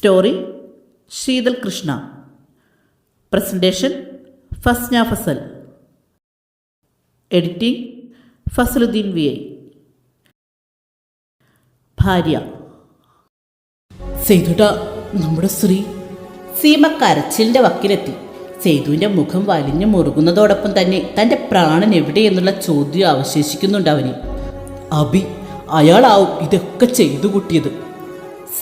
Story Sheethal Krishna. Presentation Fasna Fasal. Editing Fasaluddin V I. ഭാര്യ. സേതുട്ട നമ്മുടെ സ്ത്രീ. സീമ കരച്ചിലിന്റെ വക്കിലെത്തി. സേതുവിന്റെ മുഖം വലിഞ്ഞു മുറുകുന്നതോടൊപ്പം തന്നെ തന്റെ പ്രാണൻ എവിടെയെന്നുള്ള ചോദ്യം അവശേഷിക്കുന്നുണ്ട് അവന്. അബി അയാളാവും ഇതൊക്കെ ചെയ്തു കൂട്ടിയത്.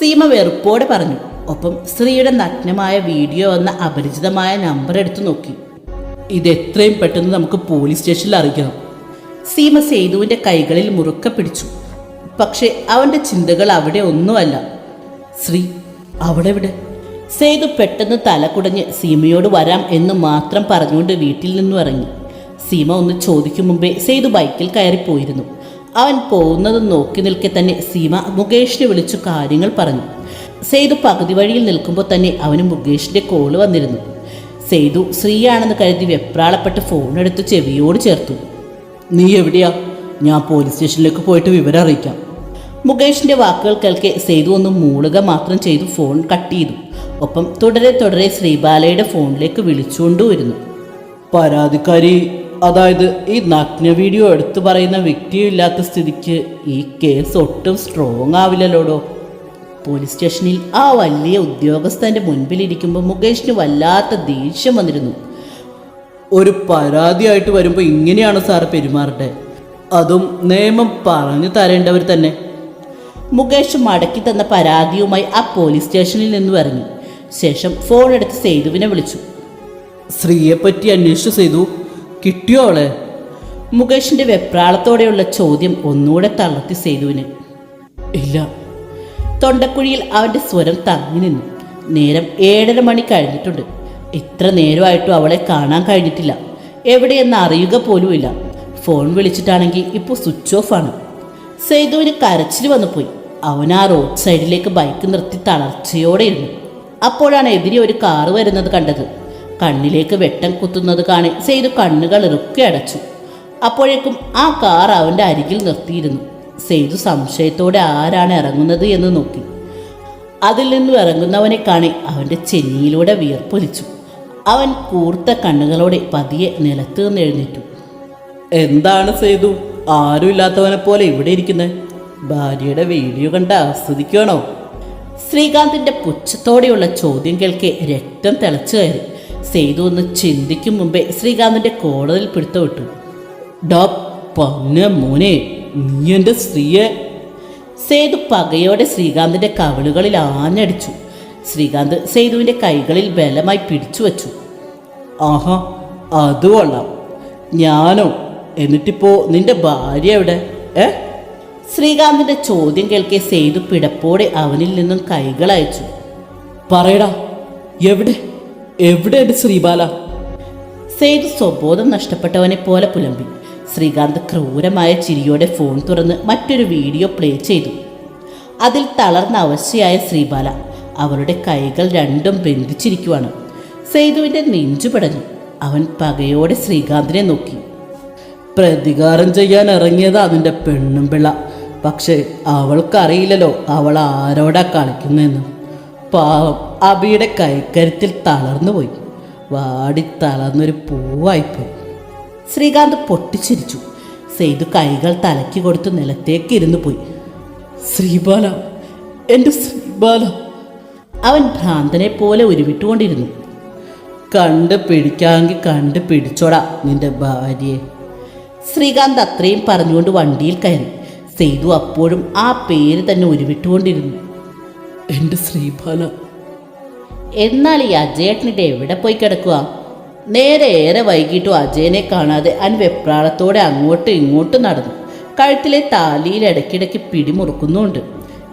സീമ വെറുപ്പോടെ പറഞ്ഞു. ഒപ്പം സ്ത്രീയുടെ നഗ്നമായ വീഡിയോ എന്ന അപരിചിതമായ നമ്പർ എടുത്തു നോക്കി. ഇത് എത്രയും പെട്ടെന്ന് നമുക്ക് പോലീസ് സ്റ്റേഷനിൽ അറിയിക്കണം സീമ സേതുവിന്റെ കൈകളിൽ മുറുക്ക പിടിച്ചു. പക്ഷേ അവന്റെ ചിന്തകൾ അവിടെ ഒന്നുമല്ല. ശ്രീ അവിടെ എവിടെ? സേതു പെട്ടെന്ന് തല കുടഞ്ഞ് സീമയോട് വരാം എന്ന് മാത്രം പറഞ്ഞുകൊണ്ട് വീട്ടിൽ നിന്നും ഇറങ്ങി. സീമ ഒന്ന് ചോദിക്കും മുമ്പേ സേതു ബൈക്കിൽ കയറിപ്പോയിരുന്നു. അവൻ പോകുന്നത് നോക്കി നിൽക്കെ തന്നെ സീമ മുകേഷിനെ വിളിച്ചു കാര്യങ്ങൾ പറഞ്ഞു. സേതു പകുതി വഴിയിൽ നിൽക്കുമ്പോൾ തന്നെ അവന് മുകേഷിന്റെ കോൾ വന്നിരുന്നു. സേതു സ്ത്രീയാണെന്ന് കരുതി വെപ്രാളപ്പെട്ട് ഫോണെടുത്ത് ചെവിയോട് ചേർത്തു. നീ എവിടെയാ? ഞാൻ പോലീസ് സ്റ്റേഷനിലേക്ക് പോയിട്ട് വിവരം അറിയിക്കാം. മുകേഷിന്റെ വാക്കുകൾ കേൾക്കെ സേതു ഒന്ന് മൂളുക മാത്രം ചെയ്തു ഫോൺ കട്ട് ചെയ്തു. ഒപ്പം തുടരെ തുടരെ ശ്രീബാലയുടെ ഫോണിലേക്ക് വിളിച്ചുകൊണ്ടുവരുന്നു. പരാതിക്കാരി അതായത് ഈ നഗ്ന വീഡിയോ എടുത്തു പറയുന്ന വ്യക്തിയും ഇല്ലാത്ത സ്ഥിതിക്ക് ഈ കേസ് ഒട്ടും സ്ട്രോങ് ആവില്ലല്ലോടോ? പോലീസ് സ്റ്റേഷനിൽ ആ വലിയ ഉദ്യോഗസ്ഥന്റെ മുൻപിലിരിക്കുമ്പോൾ മുകേഷിന് വല്ലാത്ത ദേഷ്യം വന്നിരുന്നു. ഒരു പരാതിയായിട്ട് വരുമ്പോൾ ഇങ്ങനെയാണ് സാർ പെരുമാറട്ടെ? അതും നിയമം പറഞ്ഞു തരേണ്ടവർ തന്നെ. മുകേഷ് മടക്കി തന്ന പരാതിയുമായി ആ പോലീസ് സ്റ്റേഷനിൽ നിന്ന് ഇറങ്ങി. ശേഷം ഫോൺ എടുത്ത് സേതുവിനെ വിളിച്ചു. സ്ത്രീയെപ്പറ്റി അന്വേഷിച്ചു ചെയ്തു കിട്ടിയോ അവളെ? മുകേഷിന്റെ വെപ്രാളത്തോടെയുള്ള ചോദ്യം ഒന്നുകൂടെ തളർത്തി സേതുവിന്. ഇല്ല. തൊണ്ടക്കുഴിയിൽ അവന്റെ സ്വരം തങ്ങി നിന്നു. നേരം ഏഴര മണി കഴിഞ്ഞിട്ടുണ്ട്. ഇത്ര നേരമായിട്ടും അവളെ കാണാൻ കഴിഞ്ഞിട്ടില്ല. എവിടെയെന്ന് അറിയുക പോലുമില്ല. ഫോൺ വിളിച്ചിട്ടാണെങ്കിൽ ഇപ്പോൾ സ്വിച്ച് ഓഫ് ആണ്. സേതുവിന് കരച്ചിൽ വന്നു പോയി അവൻ ആ റോഡ് സൈഡിലേക്ക് ബൈക്ക് നിർത്തി തളർച്ചയോടെ ഇരുന്നു. അപ്പോഴാണ് എതിരെ ഒരു കാറ് വരുന്നത് കണ്ടത്. കണ്ണിലേക്ക് വെട്ടം കുത്തുന്നത് കാണി സെയ്തു കണ്ണുകൾ ഇറുക്കെ അടച്ചു. അപ്പോഴേക്കും ആ കാർ അവന്റെ അരികിൽ നിർത്തിയിരുന്നു. സെയ്തു സംശയത്തോടെ ആരാണ് ഇറങ്ങുന്നത് എന്ന് നോക്കി. അതിൽ നിന്നും ഇറങ്ങുന്നവനെ കാണി അവന്റെ ചെന്നിയിലൂടെ വിയർപ്പൊലിച്ചു. അവൻ കൂർത്ത കണ്ണുകളോടെ പതിയെ നിലത്ത് നിന്ന് എഴുന്നേറ്റു. എന്താണ് സെയ്തു ആരുമില്ലാത്തവനെ പോലെ ഇവിടെ ഇരിക്കുന്നത് ഭാര്യയുടെ വീഡിയോ കണ്ട് ആസ്വദിക്കുകയാണോ ശ്രീകാന്തിന്റെ പുച്ഛത്തോടെയുള്ള ചോദ്യം കേൾക്കെ രക്തം തിളച്ചു കയറി. സേതു ഒന്ന് ചിന്തിക്കും മുമ്പേ ശ്രീകാന്തിന്റെ കോടതിയിൽ പിടുത്തമിട്ടു ഡോ പൊന്ന മോനെ നീ എന്റെ സ്ത്രീയെ? സേതു പകയോടെ ശ്രീകാന്തിന്റെ കവിളുകളിൽ ആഞ്ഞടിച്ചു. ശ്രീകാന്ത് സേതുവിന്റെ കൈകളിൽ ബലമായി പിടിച്ചു വച്ചു. ആഹാ അത് കൊള്ളാം. ഞാനോ? എന്നിട്ടിപ്പോ നിന്റെ ഭാര്യ എവിടെ? ഏ? ശ്രീകാന്തിന്റെ ചോദ്യം കേൾക്കെ സേതു പിടപ്പോടെ അവനിൽ നിന്നും കൈകൾ അയച്ചു. പറയടാ എവിടെ? എവിടെ ശ്രീബാല? സേതു സ്വബോധം നഷ്ടപ്പെട്ടവനെ പോലെ പുലമ്പി. ശ്രീകാന്ത് ക്രൂരമായ ചിരിയോടെ ഫോൺ തുറന്ന് മറ്റൊരു വീഡിയോ പ്ലേ ചെയ്തു. അതിൽ തളർന്ന അവശയായ ശ്രീബാല അവളുടെ കൈകൾ രണ്ടും ബന്ധിച്ചിരിക്കുവാണ്. സേതുവിന്റെ നെഞ്ചു പടഞ്ഞു. അവൻ പകയോടെ ശ്രീകാന്തിനെ നോക്കി. പ്രതികാരം ചെയ്യാൻ ഇറങ്ങിയത് അതിന്റെ പെണ്ണും പിള്ള. പക്ഷേ അവൾക്കറിയില്ലല്ലോ അവൾ ആരോടാ കളിക്കുന്നതെന്ന്. പാവം. അബിയുടെ കൈക്കരുത്തിൽ തളർന്നുപോയി വാടി തളർന്നൊരു പൂവായിപ്പോയി. ശ്രീകാന്ത് പൊട്ടിച്ചിരിച്ചു. സെയ്തു കൈകൾ തലയ്ക്ക് കൊടുത്ത് നിലത്തേക്ക് ഇരുന്നു പോയി. ശ്രീബാല എന്റെ ശ്രീബാല. അവൻ ഭ്രാന്തനെ പോലെ ഉരുവിട്ടുകൊണ്ടിരുന്നു. കണ്ട് പിടിക്കാമെങ്കിൽ കണ്ട് പിടിച്ചോടാ നിന്റെ ഭാര്യയെ. ശ്രീകാന്ത് അത്രയും പറഞ്ഞുകൊണ്ട് വണ്ടിയിൽ കയറി. സെയ്തു അപ്പോഴും ആ പേര് തന്നെ ഉരുവിട്ടുകൊണ്ടിരുന്നു. എന്റെ ശ്രീബാല എന്നാൽ ഈ അജയേട്ടനിട്ട് എവിടെ പോയി കിടക്കുക? നേരെ ഏറെ വൈകിട്ടും അജയനെ കാണാതെ അൻ വെപ്രാളത്തോടെ അങ്ങോട്ടും ഇങ്ങോട്ടും നടന്നു. കഴുത്തിലെ താലിയിൽ ഇടയ്ക്കിടയ്ക്ക് പിടിമുറുക്കുന്നുണ്ട്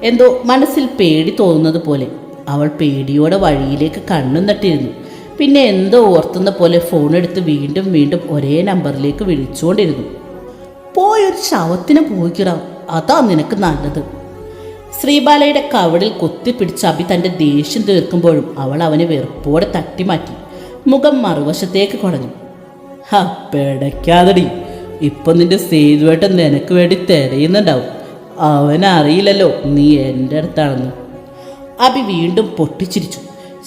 എന്തോ മനസ്സിൽ പേടി തോന്നുന്നത് പോലെ. അവൾ പേടിയോടെ വഴിയിലേക്ക് കണ്ണും നട്ടിരുന്നു പിന്നെ എന്തോ ഓർത്തുന്ന പോലെ ഫോൺ എടുത്ത് വീണ്ടും വീണ്ടും ഒരേ നമ്പറിലേക്ക് വിളിച്ചുകൊണ്ടിരുന്നു. പോയൊരു ശവത്തിന് പോയിക്കിടാം. അതാ നിനക്ക് നല്ലത്. ശ്രീബാലയുടെ കവടിൽ കൊത്തിപ്പിടിച്ച് അഭി തന്റെ ദേഷ്യം തീർക്കുമ്പോഴും അവൾ അവനെ വെറുപ്പോടെ തട്ടിമാറ്റി. മുഖം മറുവശത്തേക്ക് കുടഞ്ഞു. ഹ ഇപ്പൊ നിന്റെ സേതുവേട്ടൻ നിനക്ക് വേണ്ടി തിരയുന്നുണ്ടാവും. അവനറിയില്ലല്ലോ നീ എന്റെ അടുത്താണെന്ന്. അബി വീണ്ടും പൊട്ടിച്ചിരിച്ചു.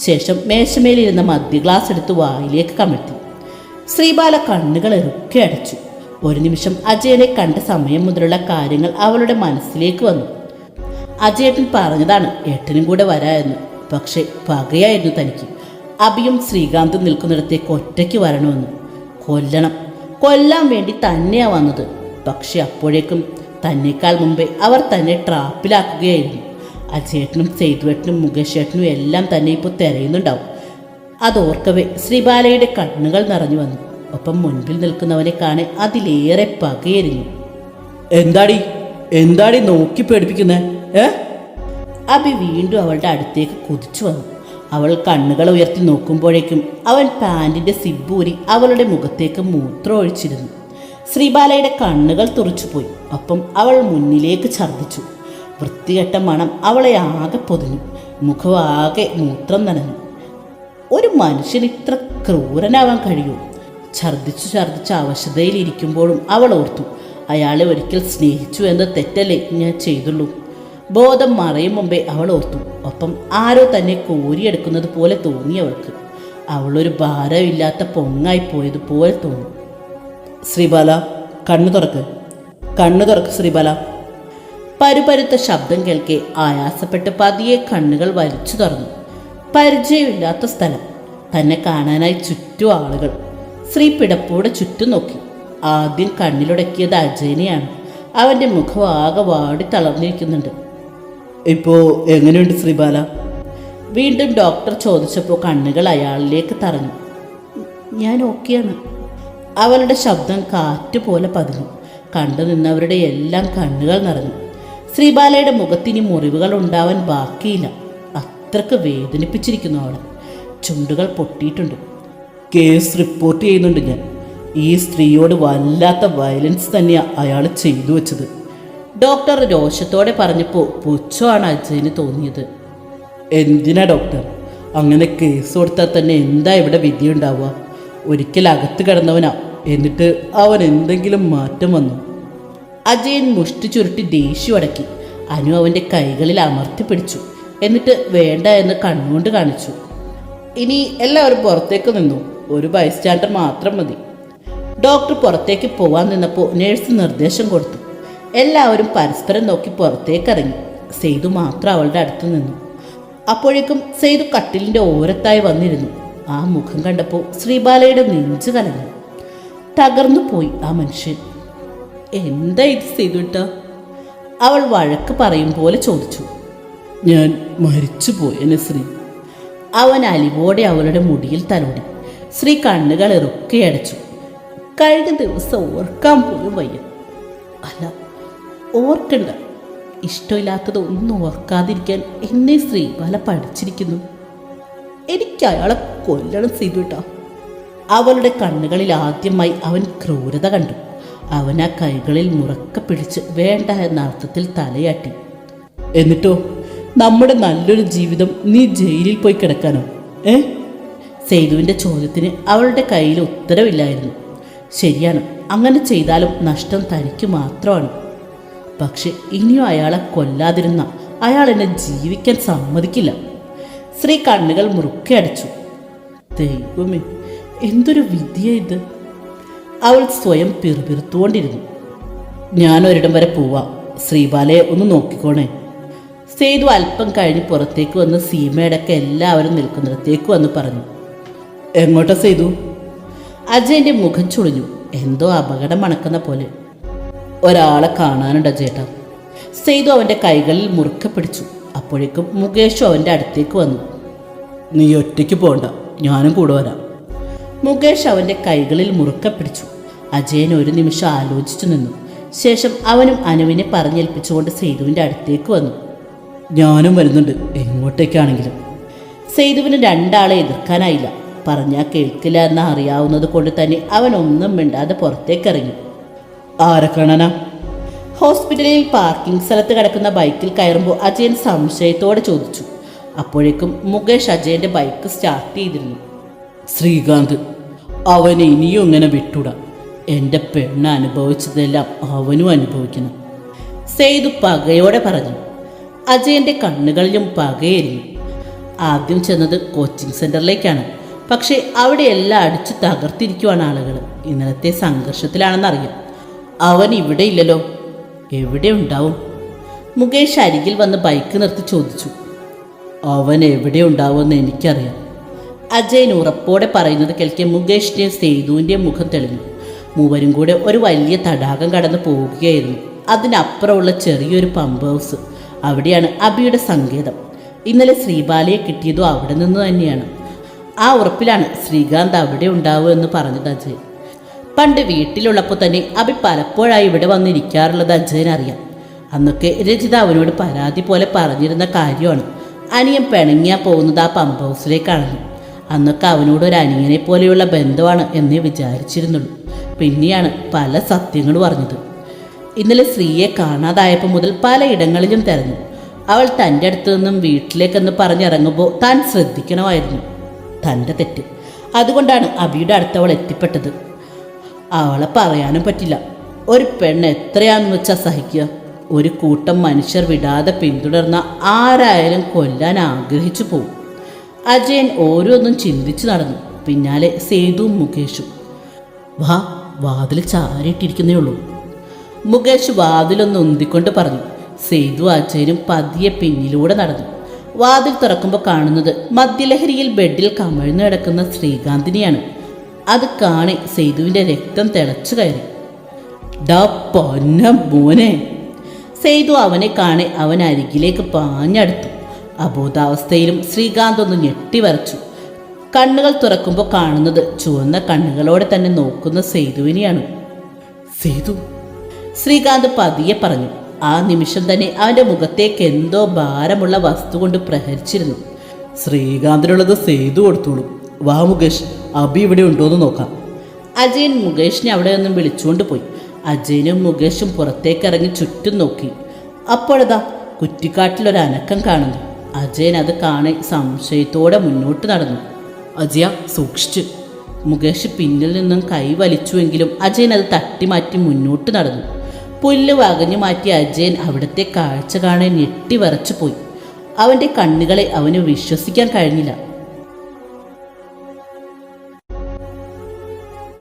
ശേഷം മേശമേലിരുന്ന മദ്യ ഗ്ലാസ് എടുത്ത് വായിലേക്ക് കമഴ്ത്തി. ശ്രീബാല കണ്ണുകൾ ഇറുക്കി അടച്ചു. ഒരു നിമിഷം അജയനെ കണ്ട സമയം മുതലുള്ള കാര്യങ്ങൾ അവളുടെ മനസ്സിലേക്ക് വന്നു. അജയേട്ടൻ പറഞ്ഞതാണ് ഏട്ടനും കൂടെ വരാ എന്ന് പക്ഷേ പകയായിരുന്നു തനിക്ക്. അഭിയും ശ്രീകാന്തും നിൽക്കുന്നിടത്തേക്ക് ഒറ്റയ്ക്ക് വരണമെന്ന്. കൊല്ലണം. കൊല്ലാൻ വേണ്ടി തന്നെയാ വന്നത്. പക്ഷെ അപ്പോഴേക്കും തന്നേക്കാൾ മുമ്പേ അവർ തന്നെ ട്രാപ്പിലാക്കുകയായിരുന്നു. അജയേട്ടനും സേതുവേട്ടനും മുകേഷേട്ടനും എല്ലാം തന്നെ ഇപ്പോൾ തിരയുന്നുണ്ടാവും. അതോർക്കവേ ശ്രീബാലയുടെ കണ്ണുകൾ നിറഞ്ഞു വന്നു. ഒപ്പം മുൻപിൽ നിൽക്കുന്നവനെ കാണെ അതിലേറെ പകയരുന്നു. എന്താടി? എന്താടി നോക്കി പേടിപ്പിക്കുന്നേ? ഏ? അബി വീണ്ടും അവളുടെ അടുത്തേക്ക് കുതിച്ചു വന്നു. അവൾ കണ്ണുകൾ ഉയർത്തി നോക്കുമ്പോഴേക്കും അവൻ പാന്റിന്റെ സിബ്ബൂരി അവളുടെ മുഖത്തേക്ക് മൂത്രം ഒഴിച്ചിരുന്നു ശ്രീബാലയുടെ കണ്ണുകൾ തുറച്ചുപോയി. ഒപ്പം അവൾ മുന്നിലേക്ക് ഛർദ്ദിച്ചു. വൃത്തികെട്ട മണം അവളെ ആകെ പൊതിഞ്ഞു. മുഖം ആകെ മൂത്രം നനഞ്ഞു. ഒരു മനുഷ്യൻ ഇത്ര ക്രൂരനാവാൻ കഴിയൂ? ഛർദ്ദിച്ചു ഛർദ്ദിച്ച അവശതയിലിരിക്കുമ്പോഴും അവൾ ഓർത്തു അയാളെ ഒരിക്കൽ സ്നേഹിച്ചു എന്ന തെറ്റല്ലേ ഞാൻ ചെയ്തുള്ളൂ. ബോധം മറയും മുമ്പേ അവൾ ഓർത്തു. ഒപ്പം ആരോ തന്നെ കോരിയെടുക്കുന്നത് പോലെ തോന്നി അവൾക്ക്. അവളൊരു ഭാരമില്ലാത്ത പൊങ്ങായി പോയതുപോലെ തോന്നി. ശ്രീബാല കണ്ണു തുറക്ക്. കണ്ണു തുറക്ക് ശ്രീബാല. പരുപരുത്ത ശബ്ദം കേൾക്കെ ആയാസപ്പെട്ട് പതിയെ കണ്ണുകൾ വലിച്ചു തുറന്നു. പരിചയമില്ലാത്ത സ്ഥലം. തന്നെ കാണാനായി ചുറ്റും ആളുകൾ. ശ്രീ പിടപ്പോടെ ചുറ്റും നോക്കി. ആദ്യം കണ്ണിലുടക്കിയത് അജയനെയാണ്. അവന്റെ മുഖം ആകെ വാടി തളർന്നിരിക്കുന്നുണ്ട്. ഇപ്പോ എങ്ങനെയുണ്ട് ശ്രീബാല? വീണ്ടും ഡോക്ടർ ചോദിച്ചപ്പോൾ കണ്ണുകൾ അയാളിലേക്ക് തറഞ്ഞു. ഞാൻ ഓക്കെയാണ്. അവളുടെ ശബ്ദം കാറ്റ് പോലെ പതിഞ്ഞു. കണ്ടു നിന്നവരുടെ എല്ലാം കണ്ണുകൾ നിറഞ്ഞു. ശ്രീബാലയുടെ മുഖത്തിനി മുറിവുകൾ ഉണ്ടാവാൻ ബാക്കിയില്ല. അത്രയ്ക്ക് വേദനിപ്പിച്ചിരിക്കുന്നു അവളെ ചുണ്ടുകൾ പൊട്ടിയിട്ടുണ്ട്. കേസ് റിപ്പോർട്ട് ചെയ്യുന്നുണ്ട് ഞാൻ. ഈ സ്ത്രീയോട് വല്ലാത്ത വയലൻസ് തന്നെയാണ് അയാൾ ചെയ്തു വെച്ചത്. ഡോക്ടർ രോഷത്തോടെ പറഞ്ഞപ്പോൾ പുച്ഛമാണ് അജയന് തോന്നിയത്. എന്തിനാ ഡോക്ടർ? അങ്ങനെ കേസ് കൊടുത്താൽ തന്നെ എന്താ ഇവിടെ വിധി ഉണ്ടാവുക ഒരിക്കൽ അകത്ത് കിടന്നവനാ. എന്നിട്ട് അവൻ എന്തെങ്കിലും മാറ്റം വന്നു? അജയൻ മുഷ്ടി ചുരുട്ടി ദേഷ്യം അടക്കി. അനു അവന്റെ കൈകളിൽ അമർത്തി പിടിച്ചു. എന്നിട്ട് വേണ്ട എന്ന് കണ്ണുകൊണ്ട് കാണിച്ചു. ഇനി എല്ലാവരും പുറത്തേക്ക് നിന്നു. ഒരു ബൈസ്റ്റാൻഡർ മാത്രം മതി. ഡോക്ടർ പുറത്തേക്ക് പോവാൻ നിന്നപ്പോൾ നേഴ്സ് നിർദ്ദേശം കൊടുത്തു. എല്ലാവരും പരസ്പരം നോക്കി പുറത്തേക്കിറങ്ങി. സെയ്തു മാത്രം അവളുടെ അടുത്ത് നിന്നു. അപ്പോഴേക്കും സെയ്തു കട്ടിലിന്റെ ഓരത്തായി വന്നിരുന്നു. ആ മുഖം കണ്ടപ്പോൾ ശ്രീബാലയുടെ നെഞ്ചു കലങ്ങി. തകർന്നു പോയി ആ മനുഷ്യൻ. എന്താ ഇത് ചെയ്തുട്ട അവൾ വഴക്ക് പറയും പോലെ ചോദിച്ചു. ഞാൻ മരിച്ചു പോയെന്നെ ശ്രീ? അവൻ അലിവോടെ അവളുടെ മുടിയിൽ തലോടി. ശ്രീ കണ്ണുകൾ ഇറുക്കയടച്ചു കഴിഞ്ഞ ദിവസം ഓർക്കാൻ പോലും വയ്യ. അല്ല ഓർക്കണ്ട. ഇഷ്ടമില്ലാത്തത് ഒന്നും ഓർക്കാതിരിക്കാൻ എന്നെ ശ്രീ പല പഠിച്ചിരിക്കുന്നു എനിക്ക് അയാളെ കൊല്ലണം ചെയ്തുട്ടാ അവളുടെ കണ്ണുകളിൽ ആദ്യമായി അവൻ ക്രൂരത കണ്ടു. അവൻ ആ കൈകളിൽ മുറക്ക പിടിച്ച് വേണ്ട എന്ന അർത്ഥത്തിൽ തലയാട്ടി. എന്നിട്ടോ നമ്മുടെ നല്ലൊരു ജീവിതം നീ ജയിലിൽ പോയി കിടക്കാനോ? ഏ? സേതുവിന്റെ ചോദ്യത്തിന് അവളുടെ കയ്യിൽ ഉത്തരവില്ലായിരുന്നു. ശരിയാണ് അങ്ങനെ ചെയ്താലും നഷ്ടം തനിക്ക് മാത്രമാണ്. പക്ഷെ ഇനിയും അയാളെ കൊല്ലാതിരുന്ന അയാൾ എന്നെ ജീവിക്കാൻ സമ്മതിക്കില്ല. ശ്രീ കണ്ണുകൾ മുറുക്കെ അടിച്ചു. ദൈവമേ എന്തൊരു വിദ്യ ഇത്? അവൾ സ്വയം പിറുപിറുത്തുകൊണ്ടിരുന്നു. ഞാൻ ഒരിടം വരെ പോവാം. ശ്രീബാലയെ ഒന്ന് നോക്കിക്കോണേ. സേതു അല്പം കഴിഞ്ഞ് പുറത്തേക്ക് വന്ന് സീമയടക്കം എല്ലാവരും നിൽക്കുന്നിടത്തേക്ക് വന്ന് പറഞ്ഞു. എങ്ങോട്ടാ സേതു? അജയന്റെ മുഖം ചുളിഞ്ഞു. എന്തോ അപകടം മണക്കുന്ന പോലെ. ഒരാളെ കാണാനുണ്ട് ചേട്ടാ. സെയ്തു അവന്റെ കൈകളിൽ മുറുക്കെ പിടിച്ചു. അപ്പോഴേക്കും മുകേഷും അവന്റെ അടുത്തേക്ക് വന്നു. നീ ഒറ്റയ്ക്ക് പോണ്ട ഞാനും കൂടെ വരാം. മുകേഷ് അവന്റെ കൈകളിൽ മുറുക്കെ പിടിച്ചു. അജയൻ ഒരു നിമിഷം ആലോചിച്ചു നിന്നു. ശേഷം അവനും അനുവിനെ പറഞ്ഞേൽപ്പിച്ചുകൊണ്ട് സേതുവിന്റെ അടുത്തേക്ക് വന്നു. ഞാനും വരുന്നുണ്ട് എങ്ങോട്ടേക്കാണെങ്കിലും. സേതുവിന് രണ്ടാളെ എതിർക്കാനായില്ല. പറഞ്ഞാൽ കേൾക്കില്ല എന്ന് അറിയാവുന്നത് കൊണ്ട് തന്നെ അവൻ ഒന്നും മിണ്ടാതെ പുറത്തേക്കിറങ്ങി ആരെ കാണാനാ ഹോസ്പിറ്റലിൽ പാർക്കിംഗ് സ്ഥലത്ത് കിടക്കുന്ന ബൈക്കിൽ കയറുമ്പോൾ അജയൻ സംശയത്തോടെ ചോദിച്ചു. അപ്പോഴേക്കും മുകേഷ് അജയന്റെ ബൈക്ക് സ്റ്റാർട്ട് ചെയ്തിരുന്നു. ശ്രീകാന്ത് അവനെ ഇനിയും ഇങ്ങനെ വിട്ടുടാ. എന്റെ പെണ്ണ് അനുഭവിച്ചതെല്ലാം അവനും അനുഭവിക്കണം സെയ്തു പകയോടെ പറഞ്ഞു. അജയന്റെ കണ്ണുകളിലും പകയെരിഞ്ഞു. ആദ്യം ചെന്നത് കോച്ചിങ് സെന്ററിലേക്കാണ്. പക്ഷേ അവിടെയെല്ലാം അടിച്ചു തകർത്തിരിക്കുവാണ് ആളുകൾ ഇന്നലത്തെ സംഘർഷത്തിലാണെന്നറിയാം. അവൻ ഇവിടെ ഇല്ലല്ലോ. എവിടെ ഉണ്ടാവും? മുകേഷ് അരികിൽ വന്ന് ബൈക്ക് നിർത്തി ചോദിച്ചു. അവൻ എവിടെ ഉണ്ടാവുമെന്ന് എനിക്കറിയാം. അജയൻ ഉറപ്പോടെ പറയുന്നത് കേൾക്കെ മുകേഷിന്റെയും സേതുവിന്റെയും മുഖം തെളിഞ്ഞു. മൂവരും കൂടെ ഒരു വലിയ തടാകം കടന്ന് പോവുകയായിരുന്നു. അതിനപ്പുറമുള്ള ചെറിയൊരു പമ്പ് ഹൗസ് അവിടെയാണ് അബിയുടെ സങ്കേതം. ഇന്നലെ ശ്രീബാലയെ കിട്ടിയതും അവിടെ നിന്ന് തന്നെയാണ്. ആ ഉറപ്പിലാണ് ശ്രീകാന്ത് അവിടെ ഉണ്ടാവുമെന്ന് പറഞ്ഞത് അജയൻ. പണ്ട് വീട്ടിലുള്ളപ്പോൾ തന്നെ അബി പലപ്പോഴായി ഇവിടെ വന്നിരിക്കാറുള്ളത് അഞ്ജനറിയാം അന്നൊക്കെ രചിത അവനോട് പരാതി പോലെ പറഞ്ഞിരുന്ന കാര്യമാണ്. അനിയൻ പിണങ്ങിയാ പോകുന്നത് ആ പമ്പ് ഹൗസിലേക്കാണെന്ന് അന്നൊക്കെ അവനോട് ഒരു അനിയനെ പോലെയുള്ള ബന്ധമാണ് എന്നേ വിചാരിച്ചിരുന്നുള്ളൂ. പിന്നെയാണ് പല സത്യങ്ങൾ പറഞ്ഞത്. ഇന്നലെ സ്ത്രീയെ കാണാതായപ്പോൾ മുതൽ പലയിടങ്ങളിലും തെരഞ്ഞു. അവൾ തന്റെ അടുത്തു നിന്നും വീട്ടിലേക്കെന്ന് പറഞ്ഞിറങ്ങുമ്പോൾ താൻ ശ്രദ്ധിക്കണമായിരുന്നു. തന്റെ തെറ്റ്. അതുകൊണ്ടാണ് അബിയുടെ അടുത്ത് അവൾ എത്തിപ്പെട്ടത്. അവളെ പറയാനും പറ്റില്ല. ഒരു പെണ്ണ് എത്രയാണെന്ന് വെച്ചാൽ സഹിക്കുക. ഒരു കൂട്ടം മനുഷ്യർ വിടാതെ പിന്തുടർന്ന ആരായാലും കൊല്ലാൻ ആഗ്രഹിച്ചു പോകും അജയൻ ഓരോന്നും ചിന്തിച്ചു നടന്നു. പിന്നാലെ സേതുവും മുകേഷും. വാ വാതിൽ ചാരിയിട്ടിരിക്കുന്നേ ഉള്ളൂ. മുകേഷ് വാതിലൊന്ന് ഉന്തിക്കൊണ്ട് പറഞ്ഞു. സേതു അജയനും പതിയെ പിന്നിലൂടെ നടന്നു. വാതിൽ തുറക്കുമ്പോൾ കാണുന്നത് മദ്യലഹരിയിൽ ബെഡിൽ കമഴ്ന്നു കിടക്കുന്ന ശ്രീകാന്തിനെയാണ്. അത് കാണി സേതുവിന്റെ രക്തം തിളച്ചു കയറി. ഡാ പൊന്ന മോനെ. അവനെ കാണെ അവൻ അരികിലേക്ക് പാഞ്ഞടുത്തു. അബോധാവസ്ഥയിലും ശ്രീകാന്ത് ഒന്ന് ഞെട്ടിവരച്ചു കണ്ണുകൾ തുറക്കുമ്പോൾ കാണുന്നത് ചുവന്ന കണ്ണുകളോടെ തന്നെ നോക്കുന്ന സേതുവിനെയാണ്. സേതു ശ്രീകാന്ത് പതിയെ പറഞ്ഞു. ആ നിമിഷം തന്നെ അവന്റെ മുഖത്തേക്ക് എന്തോ ഭാരമുള്ള വസ്തു കൊണ്ട് പ്രഹരിച്ചിരുന്നു. ശ്രീകാന്തിനുള്ളത് സേതു കൊടുത്തോളൂ. വാ മുകേഷ് അബി ഇവിടെ ഉണ്ടോ എന്ന് നോക്കാം. അജയൻ മുകേഷിനെ അവിടെ നിന്നും വിളിച്ചുകൊണ്ട് പോയി. അജയനും മുകേഷും പുറത്തേക്ക് ഇറങ്ങി ചുറ്റും നോക്കി. അപ്പോഴതാ കുറ്റിക്കാട്ടിലൊരു അനക്കം കാണുന്നു. അജയൻ അത് കാണെ സംശയത്തോടെ മുന്നോട്ട് നടന്നു. അജയ സൂക്ഷിച്ചു. മുകേഷ് പിന്നിൽ നിന്നും കൈ വലിച്ചുവെങ്കിലും അജയൻ അത് തട്ടിമാറ്റി മുന്നോട്ട് നടന്നു. പുല്ല് വകഞ്ഞു മാറ്റി അജയൻ അവിടുത്തെ കാഴ്ച കാണാൻ ഞെട്ടി വിറച്ചു പോയി. അവന്റെ കണ്ണുകളെ അവന് വിശ്വസിക്കാൻ കഴിഞ്ഞില്ല.